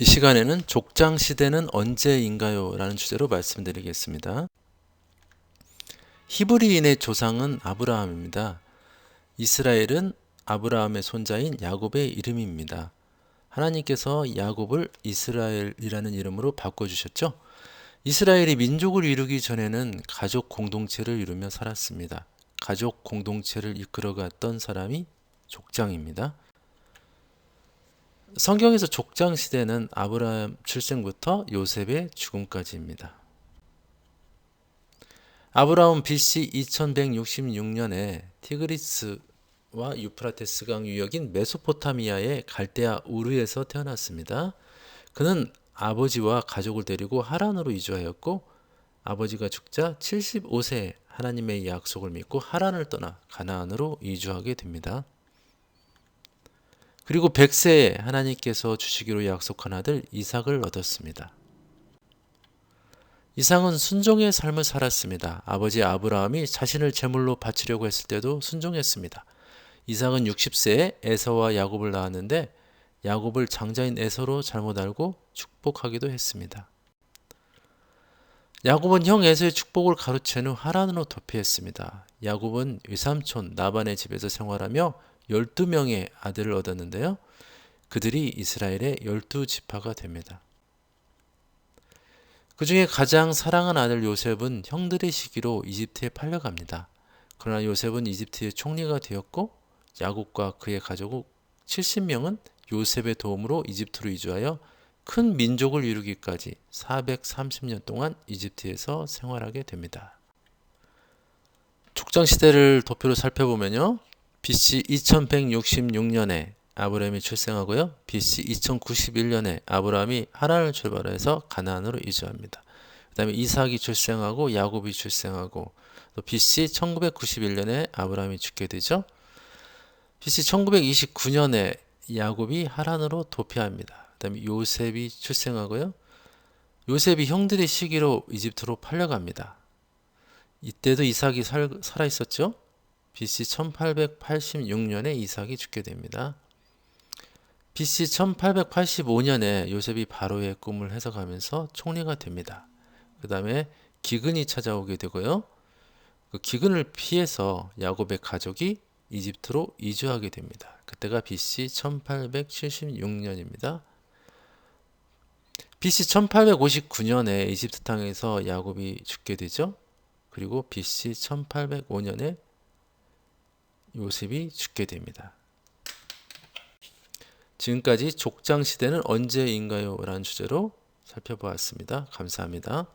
이 시간에는 족장 시대는 언제인가요? 라는 주제로 말씀드리겠습니다. 히브리인의 조상은 아브라함입니다. 이스라엘은 아브라함의 손자인 야곱의 이름입니다. 하나님께서 야곱을 이스라엘이라는 이름으로 바꿔주셨죠. 이스라엘이 민족을 이루기 전에는 가족 공동체를 이루며 살았습니다. 가족 공동체를 이끌어갔던 사람이 족장입니다. 성경에서 족장 시대는 아브라함 출생부터 요셉의 죽음까지입니다. 아브라함 BC 2166년에 티그리스와 유프라테스 강 유역인 메소포타미아의 갈대아 우르에서 태어났습니다. 그는 아버지와 가족을 데리고 하란으로 이주하였고 아버지가 죽자 75세에 하나님의 약속을 믿고 하란을 떠나 가나안으로 이주하게 됩니다. 그리고 100세에 하나님께서 주시기로 약속한 아들 이삭을 얻었습니다. 이삭은 순종의 삶을 살았습니다. 아버지 아브라함이 자신을 제물로 바치려고 했을 때도 순종했습니다. 이삭은 60세에 에서와 야곱을 낳았는데 야곱을 장자인 에서로 잘못 알고 축복하기도 했습니다. 야곱은 형 에서의 축복을 가로챈 후 하란으로 도피했습니다. 야곱은 외삼촌 나반의 집에서 생활하며 12명의 아들을 얻었는데요. 그들이 이스라엘의 12지파가 됩니다. 그 중에 가장 사랑한 아들 요셉은 형들의 시기로 이집트에 팔려갑니다. 그러나 요셉은 이집트의 총리가 되었고 야곱과 그의 가족 70명은 요셉의 도움으로 이집트로 이주하여 큰 민족을 이루기까지 430년 동안 이집트에서 생활하게 됩니다. 족장 시대를 도표로 살펴보면요. BC 2166년에 아브라함이 출생하고요. BC 2091년에 아브라함이 하란을 출발해서 가나안으로 이주합니다. 그 다음에 이삭이 출생하고 야곱이 출생하고 또 BC 1991년에 아브라함이 죽게 되죠. BC 1929년에 야곱이 하란으로 도피합니다. 그 다음에 요셉이 출생하고요. 요셉이 형들의 시기로 이집트로 팔려갑니다. 이때도 이삭이 살, 살아 있었죠. BC 1886년에 이삭이 죽게 됩니다. BC 1885년에 요셉이 바로의 꿈을 해석하면서 총리가 됩니다. 그 다음에 기근이 찾아오게 되고요. 그 기근을 피해서 야곱의 가족이 이집트로 이주하게 됩니다. 그때가 BC 1876년입니다. BC 1859년에 이집트 땅에서 야곱이 죽게 되죠. 그리고 BC 1805년에 요셉이 죽게 됩니다. 지금까지 족장 시대는 언제인가요? 라는 주제로 살펴보았습니다. 감사합니다.